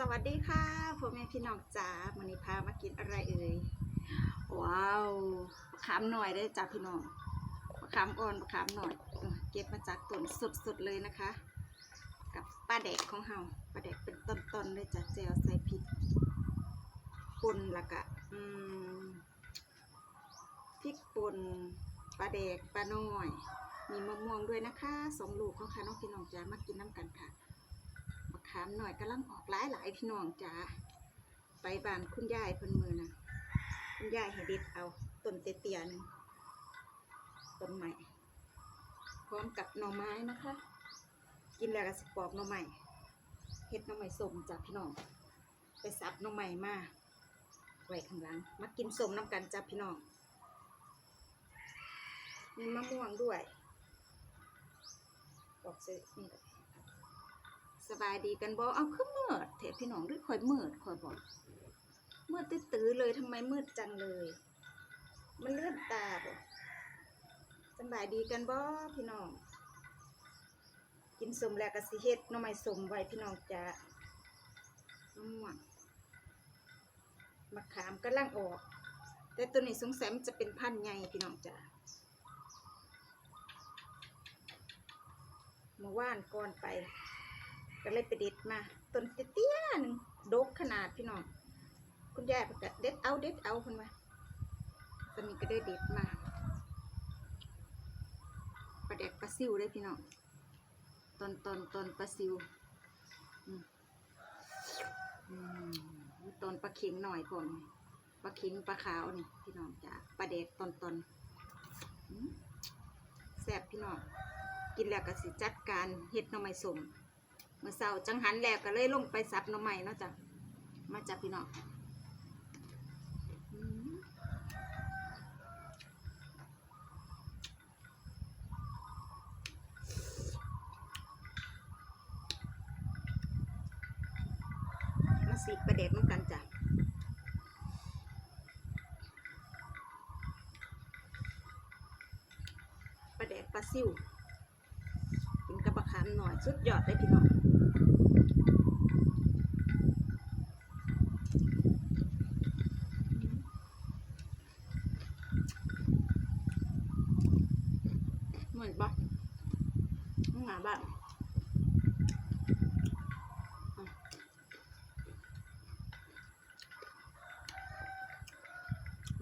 สวัสดีค่ะพ่อแม่พี่น้องจ๋าวันนี้พามากินอะไรเอ่ย ว้าวมะขามหน่อยได้จ้าพี่น้องมะขามอ่อนมะขามหน่อย เก็บมาจากต้นสดๆเลยนะคะ กับปลาแดกของเฮาปลาแดกเป็นต้นๆเลยจ้ะเจลใส่พริกป่นละกะอืมพริกป่นปลาแดกปลาน้อย มีมะม่วงด้วยนะคะสองลูกเขาค่ะน้องพี่น้องจ๋ามากินน้ำกันค่ะามหน่อยกำลังออกหลายหลายพี่น้องจ๋าไปบ้านคุณยายเพิ่นมือนะคุณยายให้เด็ดเอาต้นเตี้ยๆหนึงต้นใหม่ พร้อมกับหน่อไม้นะคะ กินแล้วก็สิปอกหน่อไม้เฮ็ดหน่อไม้สมจ้ะพี่น้อง ไปสับหน่อไม้มาไว้ข้างหลังมากินสมน้ำกันจ้ะพี่น้องมีมะม่วงด้วยบอกซื้อนี่ สบายดีกันบ่เอาคือมืดเถอะพี่น้องหรือข่อยมืดข่อยบอกมืดตื้อเลยทำไมมืดจังเลย มันเลือนตาบ่สบายดีกันบ่พี่น้อง กินสมแล้วก็สิเฮ็ดน่องไม้สมไว้พี่น้องจ้ามะม่วงมะขามกำลังออก แต่ตัวนี้สงสัยมันจะเป็นพันธุ์ใหญ่พี่น้องจ้าเมื่อวานก่อนไป ก็เลยไปเด็ดมาต้นเตี้ยหนึงดกขนาดพี่น้องคุณยายประกาศเด็ดเอาเด็ดเอาคนว่าตอนนี้ก็ได้เด็ดมาปลาแดกปลาซิวได้พี่น้องต้นต้นต้นปลาซิวอืมอืมต้นปลาเข็งหน่อยผมปลาเข็งปลาขาวนี่พี่น้องจ้ะปลาแดกต้นต้นแซ่บพี่น้องกินแล้วก็สิจัดการเฮ็ดหน่อไม้สม มื่อเช้าจังหันแล้วก็เลยลงไปสับหน่อไม้เนาะจ้ะมาจากพี่น้องมาสีประเด็กน้ำกันจ้ะประเด็กปลาซิวกินกับปลาคามหน่อยสุดยอดเลยพี่น้อง เหมือนปะมึงหาบ้านอะ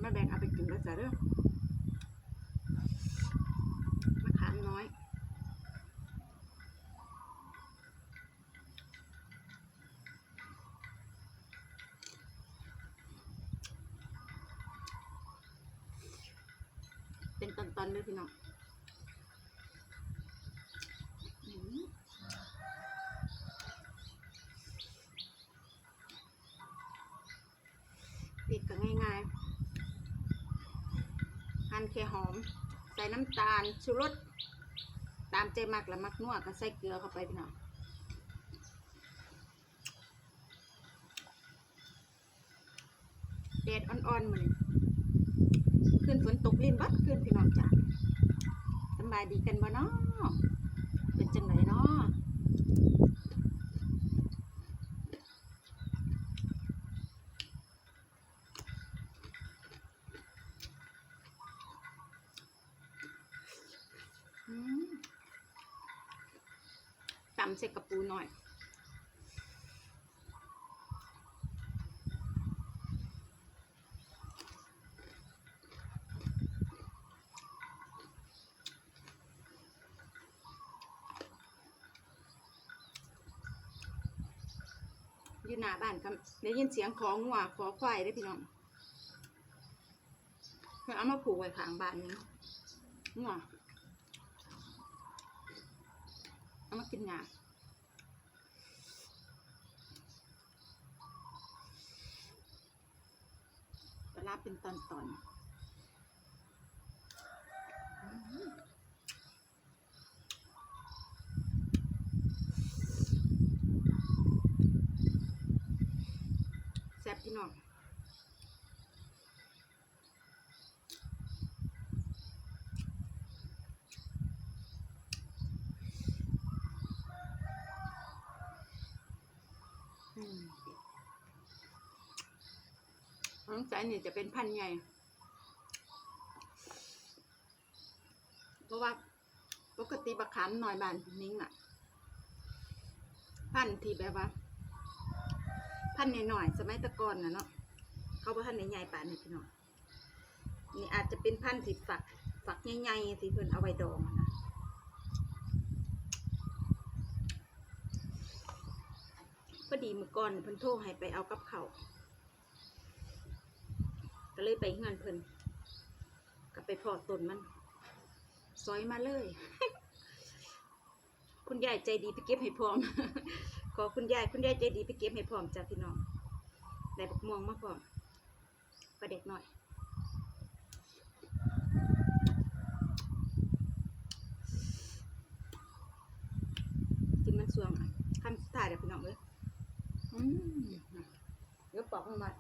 ไม่แบงเอาไปกินแล้วจ้ะเด้อมะขามน้อย เป็นต อพี่น้องปิดก็ง่ายๆหั่นแค่หอม ใส่น้ำตาลชูรสตามใจมักและมักนัวก็ใส่เกลือเข้าไปพี่น้องแดดอ่อนๆมันขึ้นฝนตกลิ้นบัดขึ้นพี่น้องจ้า บายดีกันบ่เนาะเป็นจังไหนเนาะอืมตำใส่กระปูหน่อย อยู่หน้าบ้านครับได้ยินเสียงของงัวขอควายได้พี่น้องเพื่อเอามาผูกไว้ข้างบ้านนี่งัวเอามากินหญ้าเวลาเป็นตอนตอนๆอืมแซ่บพี่น้อง อืม น้องใจนี่จะเป็นพันธุ์ใหญ่ เพราะว่าปกติบักขามหน่อยบานนิ้งอะพันธุ์ที่แบบว่า พันธุ์หน่อยๆสมัยตะกอนนะเนาะเขาบอกพันธุ์ใหญ่ๆป่านนี้พี่น้องนี่อาจจะเป็นพันธุ์ที่ฝักฝักใหญ่ๆที่เพิ่นเอาไว้ดองนะพอดีเมื่อก่อนเพิ่นโทรให้ไปเอากับเขาวก็ เลยไปงานเพิ่นก็ไปพอต้นมัน ซอยมาเลย คุณยายใจดีไปเก็บให้พร้อม ขอคุณยายคุณยายใจดีไปเก็บให้พร้อมจ้าพี่น้องได้บักม่วงมาพร้อมประเด็กหน่อยกินมันสวงอะคำสุดท้ายเดี๋ยวพี่น้องเลยอืมเดี๋ยวปอกลงมา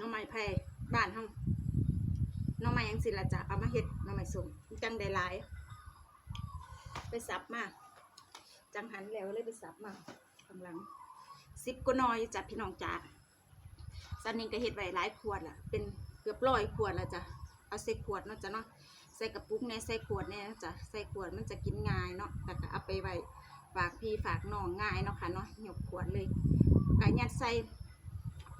น้อง ไม้ไผ่บ้านเฮาน้องไม้ยังสิละจ้ะเอามาเฮ็ดน้องไม้สมจังได้หลาย ไปสับมาจังหันแล้วเลยไปสับมาข้างหลังสิบก็น้อยจ้ะพี่น้องจ้าสันนิงก็เฮ็ดไว้หลายขวดล่ะ เป็นเกือบร้อยขวดแล้วจ้ะเอาใส่ขวดเนาะจ้ะเนาะใส่กระปุกในใส่ขวดเนี่ยจ้ะใส่ขวดมันจะกินง่ายเนาะแต่ก็เอาไปไว้ฝากพี่ฝากน้องง่ายเนาะค่ะเนาะหยกขวดเลยกายัดใส่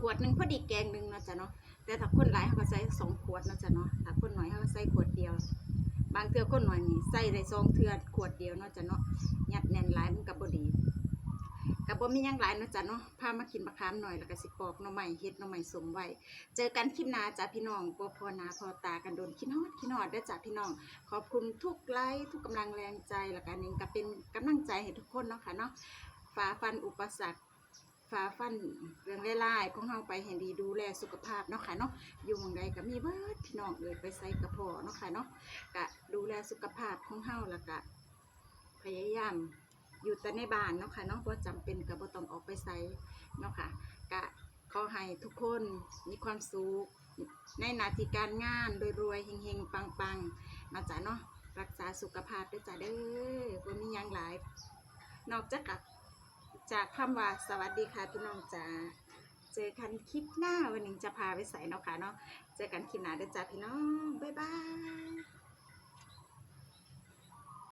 ขวดหนึ่งพอดีแกงหนึ่งเนาะจ้ะเนาะแต่ถ้าคนหลายเขาก็ใส่สองขวดเนาะจ้ะเนาะถ้าคนน้อยเขาก็ใส่ขวดเดียว บางเทื่อคนหน้อยนี่ใส่ได้สองเทือขวดเดียวเนาะจ้ะเนาะยัดแน่นหลายมันก็บ่ดีก็บ่มียังหลายเนาะจ้ะเนาะพามากินมะขามหน่อยแล้วก็สิปอกหน่อไม้เฮ็ดหน่อไม้สมไว้ เจอกันคลิปหน้าจ้ะพี่น้องบ่พอหนาพอตากันโดนคิดฮอดคิดฮอดเด้อจ้ะพี่น้อง ขอบคุณทุกไลค์ทุกกำลังแรงใจแล้วก็นี่ก็เป็นกำลังใจให้ทุกคนเนาะค่ะเนาะฝ่าฟันอุปสรรค ฝ่าฟันเรื่องร้ายๆของเฮาไปให้ดีดูแลสุขภาพเนาะค่ะเนาะอยู่หม่องใดก็มีเบิดพี่น้องเอ่ยไปใส่กระเพาะเนาะค่ะเนาะก็ดูแลสุขภาพของเฮาแล้วก็พยายามอยู่แต่ในบ้านเนาะค่ะเนาะบ่จำเป็นก็บ่ต้องออกไปไสเนาะค่ะก็ขอให้ทุกคนมีความสุขในหนาทีการงานรวยๆเฮงๆปังๆมาจ้ะเนาะรักษาสุขภาพด้วยจ้ะเด้อบ่มีหยังหลายนอกจากกับ จากคำว่าสวัสดีค่ะพี่น้องจ้าเจอกันคลิปหน้าวันหนึ่งจะพาไปใส่เนาะค่ะเนาะเจอกันคลิปหน้าเด้อจ้าพี่น้อง บ๊ายบาย